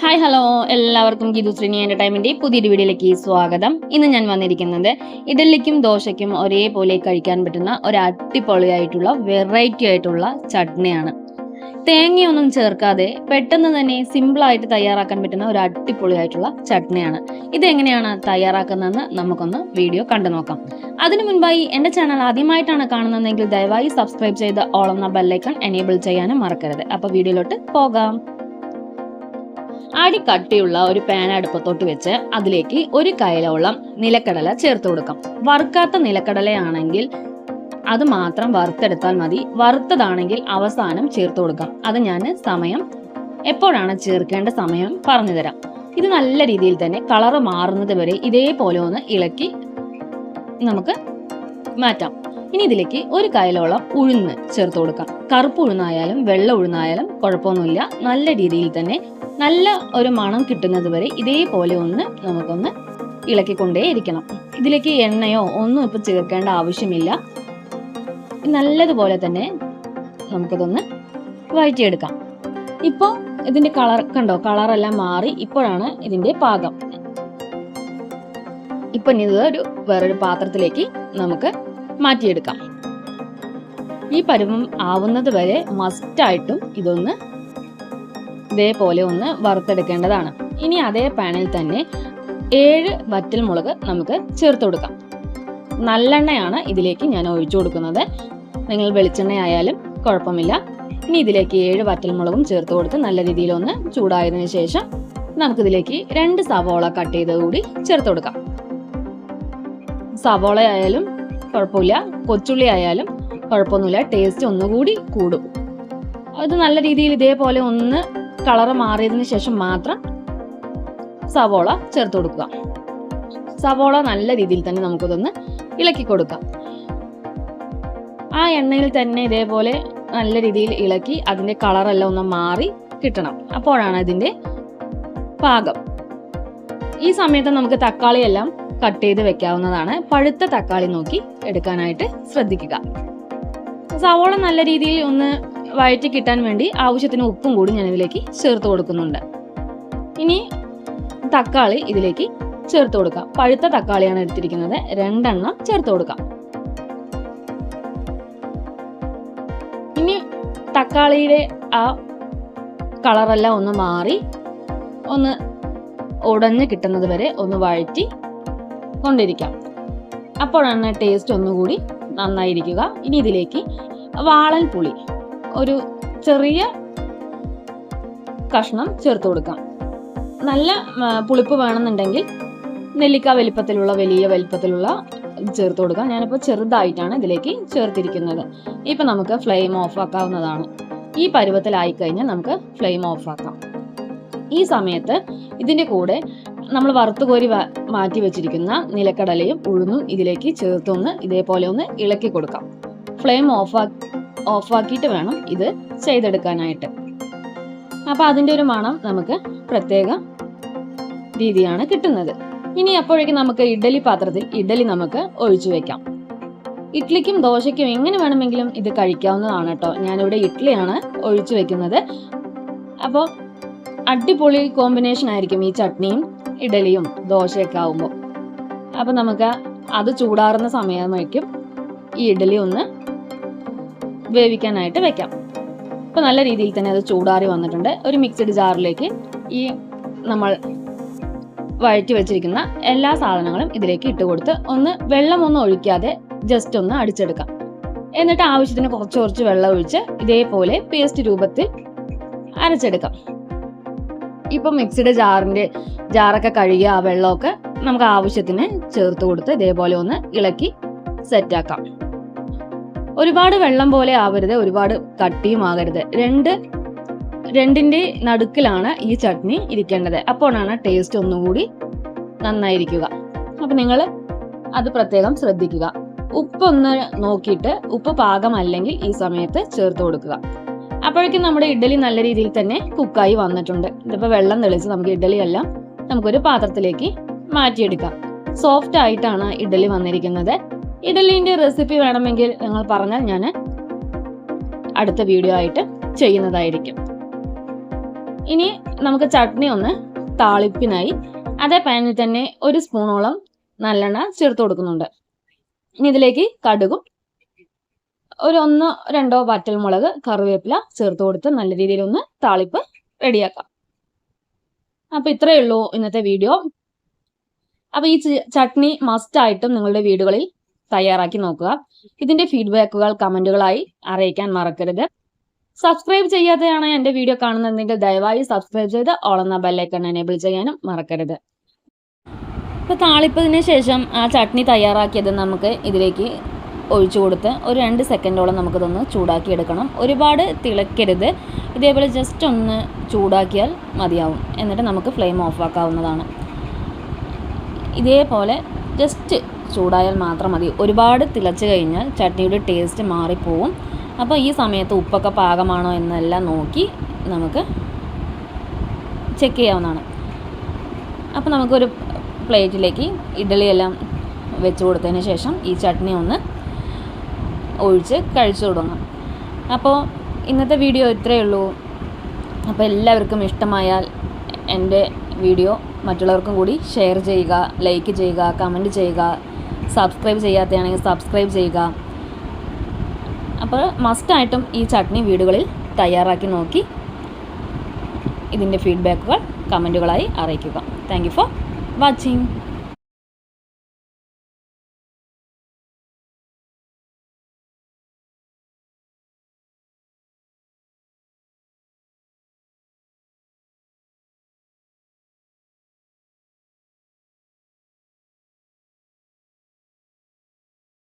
Hi hello എല്ലാവർക്കും Geethu Sreeni entertainment പുതിയൊരു വീഡിയോയിലേക്ക് സ്വാഗതം. ഇന്ന് ഞാൻ വന്നിരിക്കുന്നത് ഇഡലിക്കും ദോശയ്ക്കും ഒരേപോലെ കഴിക്കാൻ പറ്റുന്ന ഒരു അടിപൊളിയായിട്ടുള്ള വെറൈറ്റി ആയിട്ടുള്ള ചട്നിയാണ്. തേങ്ങയൊന്നും ചേർക്കാതെ പെട്ടെന്ന് തന്നെ സിമ്പിളായിട്ട് തയ്യാറാക്കാൻ പറ്റുന്ന ഒരു അടിപൊളിയായിട്ടുള്ള ചട്നിയാണ്. ഇതെങ്ങനെയാണ് തയ്യാറാക്കുന്നതെന്ന് നമുക്കൊന്ന് വീഡിയോ കണ്ടു നോക്കാം. അതിനു മുൻപായി എന്റെ ചാനൽ ആദ്യമായിട്ടാണ് കാണുന്നതെങ്കിൽ ദയവായി സബ്സ്ക്രൈബ് ചെയ്ത് ഓളം ബെല്ലൈക്കൺ എനേബിൾ ചെയ്യാനും മറക്കരുത്. അപ്പോൾ വീഡിയോയിലോട്ട് പോകാം. അടി കട്ടിയുള്ള ഒരു പാൻ അടുപ്പത്തോട്ട് വെച്ച് അതിലേക്ക് ഒരു കൈലോളം നിലക്കടല ചേർത്ത് കൊടുക്കാം. വറുക്കാത്ത നിലക്കടലയാണെങ്കിൽ അത് മാത്രം വറുത്തെടുത്താൽ മതി. വറുത്തതാണെങ്കിൽ അവസാനം ചേർത്ത് കൊടുക്കാം. അത് ഞാൻ സമയം എപ്പോഴാണ് ചേർക്കേണ്ട സമയം പറഞ്ഞു തരാം. ഇത് നല്ല രീതിയിൽ തന്നെ കളറ് മാറുന്നത് വരെ ഇതേപോലെ ഒന്ന് ഇളക്കി നമുക്ക് മാറ്റാം. ഇനി ഇതിലേക്ക് ഒരു കൈലോളം ഉഴുന്ന് ചേർത്ത് കൊടുക്കാം. കറുപ്പ് ഉഴുന്നായാലും വെള്ള ഉഴുന്നായാലും കുഴപ്പമൊന്നുമില്ല. നല്ല രീതിയിൽ തന്നെ നല്ല ഒരു മണം കിട്ടുന്നത് വരെ ഇതേപോലെ ഒന്ന് നമുക്കൊന്ന് ഇളക്കിക്കൊണ്ടേ ഇരിക്കണം ഇതിലേക്ക് എണ്ണയോ ഒന്നും ഇപ്പൊ ചേർക്കേണ്ട ആവശ്യമില്ല. നല്ലതുപോലെ തന്നെ നമുക്കിതൊന്ന് വഴറ്റിയെടുക്കാം. ഇപ്പോൾ ഇതിന്റെ കളർ കണ്ടോ? കളറെല്ലാം മാറി ഇപ്പോഴാണ് ഇതിന്റെ പാകം. ഇപ്പൊ ഇത് ഒരു വേറൊരു പാത്രത്തിലേക്ക് നമുക്ക് മാറ്റിയെടുക്കാം. ഈ പരുവം ആവുന്നത് വരെ മസ്റ്റായിട്ടും ഇതൊന്ന് ഇതേപോലെ ഒന്ന് വറുത്തെടുക്കേണ്ടതാണ്. ഇനി അതേ പാനിൽ തന്നെ ഏഴ് വറ്റൽ മുളക് നമുക്ക് ചേർത്ത് കൊടുക്കാം. നല്ലെണ്ണയാണ് ഇതിലേക്ക് ഞാൻ ഒഴിച്ചു കൊടുക്കുന്നത്. നിങ്ങൾ വെളിച്ചെണ്ണ ആയാലും കുഴപ്പമില്ല. ഇനി ഇതിലേക്ക് ഏഴ് വറ്റൽമുളകും ചേർത്ത് കൊടുത്ത് നല്ല രീതിയിൽ ഒന്ന് ചൂടായതിനു ശേഷം നമുക്കിതിലേക്ക് രണ്ട് സവോള കട്ട് ചെയ്ത് കൂടി ചേർത്ത് കൊടുക്കാം. സവോള ആയാലും കുഴപ്പമില്ല. കൊച്ചുള്ളി ആയാലും കുഴപ്പമൊന്നുമില്ല. ടേസ്റ്റ് ഒന്നുകൂടി കൂടും. അത് നല്ല രീതിയിൽ ഇതേപോലെ ഒന്ന് കളറ് മാറിയതിന് ശേഷം മാത്രം സവോള ചേർത്ത് കൊടുക്കുക. സവോള നല്ല രീതിയിൽ തന്നെ നമുക്കിതൊന്ന് ഇളക്കി കൊടുക്കാം. ആ എണ്ണയിൽ തന്നെ ഇതേപോലെ നല്ല രീതിയിൽ ഇളക്കി അതിന്റെ കളറെല്ലാം ഒന്ന് മാറി കിട്ടണം. അപ്പോഴാണ് അതിന്റെ പാകം. ഈ സമയത്ത് നമുക്ക് തക്കാളി എല്ലാം കട്ട് ചെയ്ത് വെക്കാവുന്നതാണ്. പഴുത്ത തക്കാളി നോക്കി എടുക്കാനായിട്ട് ശ്രദ്ധിക്കുക. സവോള നല്ല രീതിയിൽ ഒന്ന് വഴറ്റി കിട്ടാൻ വേണ്ടി ആവശ്യത്തിന് ഉപ്പും കൂടി ഞാൻ ഇതിലേക്ക് ചേർത്ത് കൊടുക്കുന്നുണ്ട്. ഇനി തക്കാളി ഇതിലേക്ക് ചേർത്ത് കൊടുക്കാം. പഴുത്ത തക്കാളിയാണ് എടുത്തിരിക്കുന്നത്. രണ്ടെണ്ണം ചേർത്ത് കൊടുക്കാം. ഇനി തക്കാളിയുടെ ആ കളറെല്ലാം ഒന്ന് മാറി ഒന്ന് ഉടഞ്ഞ് കിട്ടുന്നത് വരെ ഒന്ന് വഴറ്റി കൊണ്ടിരിക്കാം. അപ്പോഴാണ് ടേസ്റ്റ് ഒന്നുകൂടി നന്നായിരിക്കുക. ഇനി ഇതിലേക്ക് വാളൻ പുളി ഒരു ചെറിയ കഷ്ണം ചേർത്ത് കൊടുക്കാം. നല്ല പുളിപ്പ് വേണമെന്നുണ്ടെങ്കിൽ നെല്ലിക്ക വലിപ്പത്തിലുള്ള വലിയ വലിപ്പത്തിലുള്ള ചേർത്ത് കൊടുക്കാം. ഞാനിപ്പോൾ ചെറുതായിട്ടാണ് ഇതിലേക്ക് ചേർത്തിരിക്കുന്നത്. ഇപ്പം നമുക്ക് ഫ്ലെയിം ഓഫ് ആക്കാവുന്നതാണ് ഈ പരുവത്തിലായി കഴിഞ്ഞാൽ നമുക്ക് ഫ്ലെയിം ഓഫ് ആക്കാം ഈ സമയത്ത് ഇതിന്റെ കൂടെ നമ്മൾ വറുത്തുകോരി മാറ്റി വെച്ചിരിക്കുന്ന നിലക്കടലയും ഉഴുന്നും ഇതിലേക്ക് ചേർത്തൊന്ന് ഇതേപോലെ ഒന്ന് ഇളക്കി കൊടുക്കാം. ഫ്ലെയിം ഓഫ് ഓഫാക്കിയിട്ട് വേണം ഇത് ചെയ്തെടുക്കാനായിട്ട്. അപ്പോൾ അതിന്റെ ഒരു മണം നമുക്ക് പ്രത്യേക രീതിയാണ് കിട്ടുന്നത്. ഇനി അപ്പോഴേക്കും നമുക്ക് ഇഡ്ഡലി പാത്രത്തിൽ ഇഡ്ഡലി നമുക്ക് ഒഴിച്ചു വെക്കാം. ഇഡ്ലിക്കും ദോശയ്ക്കും എങ്ങനെ വേണമെങ്കിലും ഇത് കഴിക്കാവുന്നതാണ് കേട്ടോ. ഞാനിവിടെ ഇഡ്ഡലിയാണ് ഒഴിച്ചു വെക്കുന്നത്. അപ്പോൾ അടിപൊളി കോമ്പിനേഷൻ ആയിരിക്കും ഈ ചട്നിയും ഇഡലിയും ദോശയൊക്കെ ആവുമ്പോൾ. അപ്പം നമുക്ക് അത് ചൂടാറുന്ന സമയമായിരിക്കും ഈ ഇഡലി ഒന്ന് വേവിക്കാനായിട്ട് വെക്കാം. അപ്പോൾ നല്ല രീതിയിൽ തന്നെ അത് ചൂടാറി വന്നിട്ടുണ്ട്. ഒരു മിക്സഡ് ജാറിലേക്ക് ഈ നമ്മൾ വഴറ്റി വെച്ചിരിക്കുന്ന എല്ലാ സാധനങ്ങളും ഇതിലേക്ക് ഇട്ട് കൊടുത്ത് ഒന്ന് വെള്ളമൊന്നും ഒഴിക്കാതെ ജസ്റ്റ് ഒന്ന് അടിച്ചെടുക്കാം. എന്നിട്ട് ആവശ്യത്തിന് കുറച്ച് കുറച്ച് വെള്ളം ഒഴിച്ച് ഇതേപോലെ പേസ്റ്റ് രൂപത്തിൽ അരച്ചെടുക്കാം. ഇപ്പം മിക്സിയുടെ ജാറിന്റെ ജാറൊക്കെ കഴുകി ആ വെള്ളമൊക്കെ നമുക്ക് ആവശ്യത്തിന് ചേർത്ത് കൊടുത്ത് ഇതേപോലെ ഒന്ന് ഇളക്കി സെറ്റാക്കാം ഒരുപാട് വെള്ളം പോലെ ആവരുത് ഒരുപാട് കട്ടിയും ആകരുത്. രണ്ട് രണ്ടിന്റെ നടുക്കിലാണ് ഈ ചട്നി ഇരിക്കേണ്ടത്. അപ്പോഴാണ് ടേസ്റ്റ് ഒന്നുകൂടി നന്നായിരിക്കുക. അപ്പൊ നിങ്ങൾ അത് പ്രത്യേകം ശ്രദ്ധിക്കുക. ഉപ്പൊന്ന് നോക്കിയിട്ട് ഉപ്പ് പാകമല്ലെങ്കിൽ ഈ സമയത്ത് ചേർത്ത് കൊടുക്കുക. അപ്പോഴേക്കും നമ്മുടെ ഇഡ്ഡലി നല്ല രീതിയിൽ തന്നെ കുക്കായി വന്നിട്ടുണ്ട്. ഇതിപ്പോൾ വെള്ളം തെളിച്ച് നമുക്ക് ഇഡലി എല്ലാം നമുക്കൊരു പാത്രത്തിലേക്ക് മാറ്റിയെടുക്കാം. സോഫ്റ്റ് ആയിട്ടാണ് ഇഡ്ഡലി വന്നിരിക്കുന്നത്. ഇഡലിന്റെ റെസിപ്പി വേണമെങ്കിൽ നിങ്ങൾ പറഞ്ഞാൽ ഞാൻ അടുത്ത വീഡിയോ ആയിട്ട് ചെയ്യുന്നതായിരിക്കും. ഇനി നമുക്ക് ചട്നി ഒന്ന് താളിപ്പിനായി അതേ പാനിൽ തന്നെ ഒരു സ്പൂണോളം നല്ലെണ്ണ ചേർത്ത് കൊടുക്കുന്നുണ്ട്. ഇനി ഇതിലേക്ക് കടുകും ഒരു ഒന്നോ രണ്ടോ വറ്റൽമുളക് കറിവേപ്പില ചേർത്ത് കൊടുത്ത് നല്ല രീതിയിൽ ഒന്ന് താളിപ്പ് റെഡിയാക്കാം. അപ്പോൾ ഇത്രയേ ഉള്ളൂ ഇന്നത്തെ വീഡിയോ. അപ്പോൾ ഈ ചട്നി മസ്റ്റായിട്ടും നിങ്ങളുടെ വീടുകളിൽ തയ്യാറാക്കി നോക്കുക. ഇതിന്റെ ഫീഡ്ബാക്കുകൾ കമന്റുകളായി അറിയിക്കാൻ മറക്കരുത്. സബ്സ്ക്രൈബ് ചെയ്യാതെയാണ് എന്റെ വീഡിയോ കാണുന്നതെങ്കിൽ ദയവായി സബ്സ്ക്രൈബ് ചെയ്ത് ഓളെന്ന ബെല്ലൈക്കൺ എനേബിൾ ചെയ്യാനും മറക്കരുത്. ഇപ്പോൾ താളിപ്പതിന് ശേഷം ആ ചട്നി തയ്യാറാക്കിയത് നമുക്ക് ഇതിലേക്ക് ഒഴിച്ചു കൊടുത്ത് ഒരു രണ്ട് സെക്കൻഡോളം നമുക്കിതൊന്ന് ചൂടാക്കി എടുക്കണം. ഒരുപാട് തിളക്കരുത്. ഇതേപോലെ ജസ്റ്റ് ഒന്ന് ചൂടാക്കിയാൽ മതിയാവും. എന്നിട്ട് നമുക്ക് ഫ്ലെയിം ഓഫ് ആക്കാവുന്നതാണ്. ഇതേപോലെ ജസ്റ്റ് ചൂടായാൽ മാത്രം മതി. ഒരുപാട് തിളച്ച് കഴിഞ്ഞാൽ ചട്നിയുടെ ടേസ്റ്റ് മാറിപ്പോവും. അപ്പോൾ ഈ സമയത്ത് ഉപ്പൊക്കെ പാകമാണോ എന്നെല്ലാം നോക്കി നമുക്ക് ചെക്ക് ചെയ്യാവുന്നതാണ്. അപ്പോൾ നമുക്കൊരു പ്ലേറ്റിലേക്ക് ഇഡ്ഡലിയെല്ലാം വെച്ച് കൊടുത്തതിന് ശേഷം ഈ ചട്നി ഒന്ന് ഒഴിച്ച് കഴിച്ചു തുടങ്ങാം. അപ്പോൾ ഇന്നത്തെ വീഡിയോ ഇത്രയേ ഉള്ളൂ. അപ്പോൾ എല്ലാവർക്കും ഇഷ്ടമായാൽ എന്റെ വീഡിയോ മറ്റുള്ളവർക്കും കൂടി ഷെയർ ചെയ്യുക ലൈക്ക് ചെയ്യുക കമന്റ് ചെയ്യുക സബ്സ്ക്രൈബ് ചെയ്യാത്തതാണെങ്കിൽ സബ്സ്ക്രൈബ് ചെയ്യുക. അപ്പോൾ മസ്റ്റായിട്ടും ഈ ചട്നി വീടുകളിൽ തയ്യാറാക്കി നോക്കി ഇതിന്റെ ഫീഡ്ബാക്കുകൾ കമന്റുകളായി അറിയിക്കുക. Thank for watching